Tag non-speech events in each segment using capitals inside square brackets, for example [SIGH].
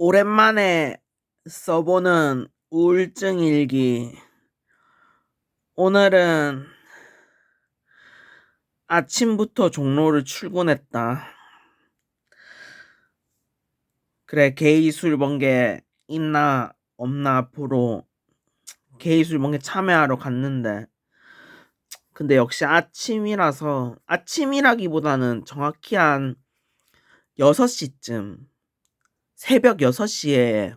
오랜만에 써보는 우울증 일기. 오늘은 아침부터 종로를 출근했다. 그래, 게이 술번개 있나 없나 앞으로 게이 술번개 참여하러 갔는데 근데 역시 아침이라서 아침이라기보다는 정확히 한 6시쯤 새벽 6시에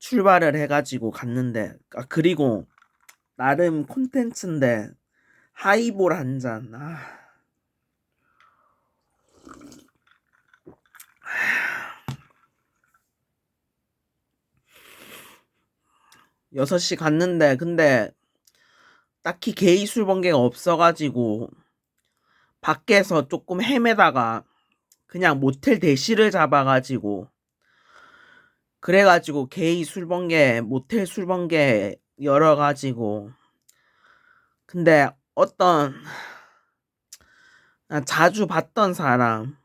출발을 해가지고 갔는데 아 그리고 나름 콘텐츠인데 하이볼 한 잔. 아. [SIGHS] 6시 갔는데 근데 딱히 게이 술 번개가 없어가지고 밖에서 조금 헤매다가 그냥 모텔 대시를 잡아가지고 그래가지고 게이 술 번개 모텔 술 번개 열어가지고. 근데 어떤 자주 봤던 사람.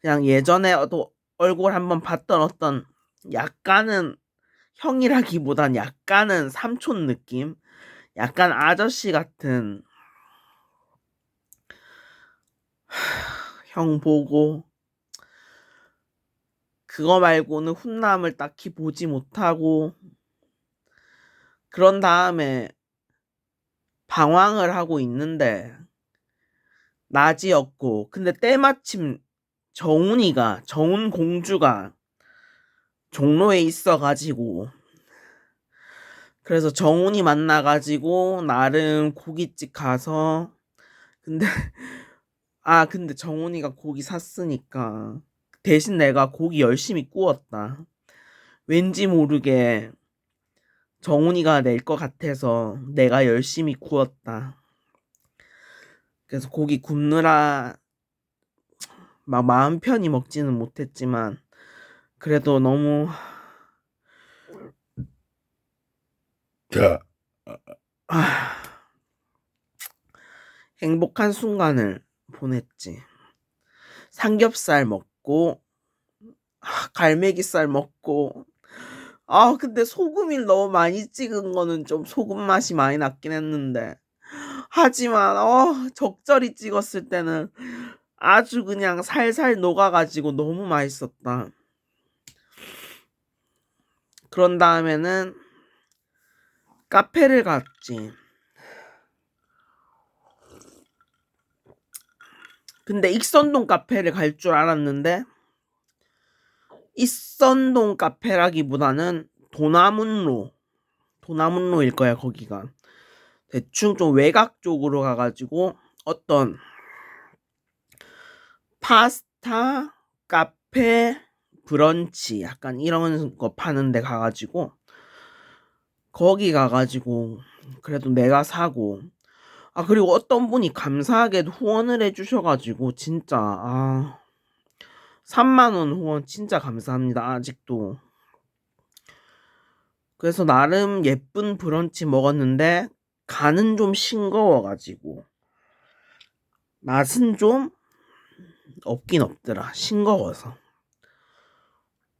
그냥 예전에도 얼굴 한번 봤던 어떤 약간은 형이라기보단 약간은 삼촌 느낌? 약간 아저씨 같은. [SIGHS] 형 보고 그거 말고는 훈남을 딱히 보지 못하고 그런 다음에 방황을 하고 있는데 낮이었고 근데 때마침 정훈이가 정훈 공주가 종로에 있어가지고 그래서 정훈이 만나가지고 나름 고깃집 가서 근데 아 근데 정훈이가 고기 샀으니까 대신 내가 고기 열심히 구웠다. 왠지 모르게 정훈이가 낼 것 같아서 내가 열심히 구웠다. 그래서 고기 굽느라 막 마음 편히 먹지는 못했지만 그래도 너무 자, 아, 행복한 순간을 보냈지. 삼겹살 먹 고 아, 갈매기살 먹고 아 근데 소금을 너무 많이 찍은 거는 좀 소금 맛이 많이 났긴 했는데 하지만 어 적절히 찍었을 때는 아주 그냥 살살 녹아가지고 너무 맛있었다. 그런 다음에는 카페를 갔지. 근데 익선동 카페를 갈 줄 알았는데 익선동 카페라기보다는 도남문로 도남문로일 거야 거기가. 대충 좀 외곽 쪽으로 가가지고 어떤 파스타 카페 브런치 약간 이런 거 파는 데 가가지고 거기 가가지고 그래도 내가 사고 아 그리고 어떤 분이 감사하게도 후원을 해주셔가지고 진짜 아 3만원 후원 진짜 감사합니다 아직도. 그래서 나름 예쁜 브런치 먹었는데 간은 좀 싱거워가지고 맛은 좀 없긴 없더라 싱거워서.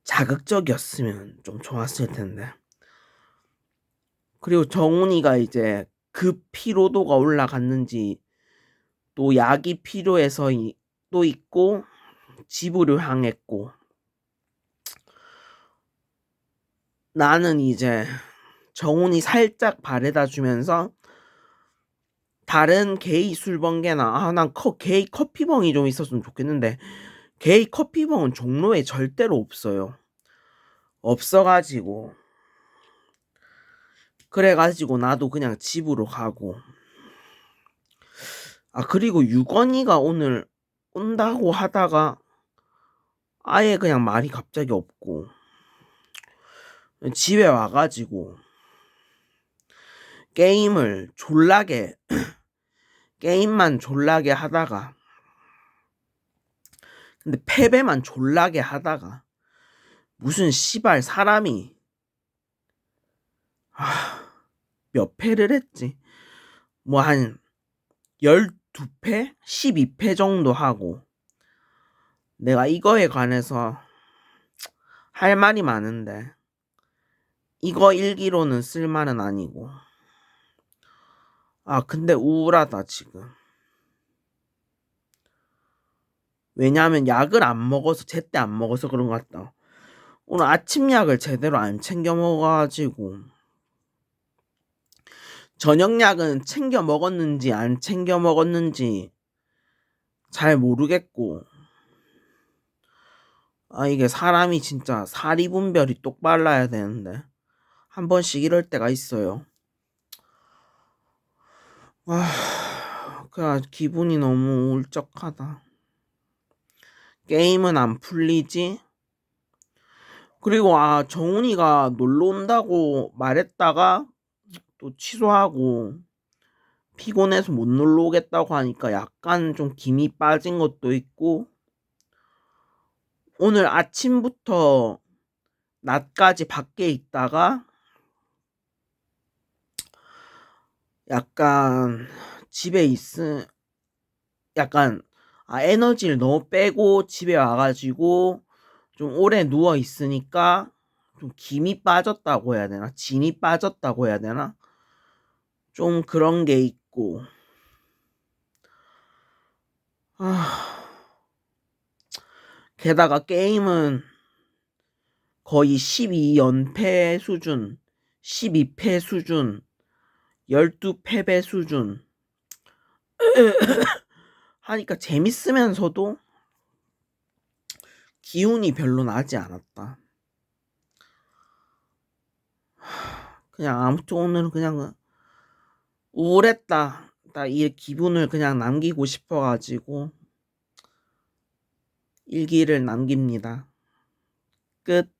자극적이었으면 좀 좋았을 텐데. 그리고 정훈이가 이제 그 피로도가 올라갔는지 또 약이 필요해서 또 있고 집으로 향했고 나는 이제 정훈이 살짝 바래다 주면서 다른 게이 술번개나 아난 게이 커피벙이 좀 있었으면 좋겠는데 게이 커피벙은 종로에 절대로 없어요. 없어가지고 그래가지고 나도 그냥 집으로 가고. 아 그리고 유건이가 오늘 온다고 하다가 아예 그냥 말이 갑자기 없고 집에 와가지고 게임을 졸라게 [CLEARS THROAT] 게임만 졸라게 하다가 근데 패배만 졸라게 하다가 무슨 시발 사람이 아, [SIGHS] 몇 패를 했지. 뭐 한 12패? 12패 정도 하고. 내가 이거에 관해서 할 말이 많은데 이거 일기로는 쓸 말은 아니고. 아 근데 우울하다 지금. 왜냐하면 약을 안 먹어서 제때 안 먹어서 그런 것 같다. 오늘 아침 약을 제대로 안 챙겨 먹어가지고 저녁 약은 챙겨 먹었는지 안 챙겨 먹었는지 잘 모르겠고 아 이게 사람이 진짜 사리 분별이 똑발라야 되는데 한 번씩 이럴 때가 있어요. 아, 그냥 기분이 너무 울적하다. 게임은 안 풀리지? 그리고 아 정훈이가 놀러 온다고 말했다가 또 취소하고 피곤해서 못 놀러 오겠다고 하니까 약간 좀 김이 빠진 것도 있고 오늘 아침부터 낮까지 밖에 있다가 약간 집에 있으 약간 아 에너지를 너무 빼고 집에 와가지고 좀 오래 누워 있으니까 좀 김이 빠졌다고 해야 되나? 진이 빠졌다고 해야 되나 좀 그런 게 있고. 아. 게다가 게임은 거의 12연패 수준, 12패 수준, 12패배 수준. [COUGHS] 하니까 재밌으면서도 기운이 별로 나지 않았다. 그냥 아무튼 오늘은 그냥 우울했다. 나이 기분을 그냥 남기고 싶어가지고 일기를 남깁니다. 끝.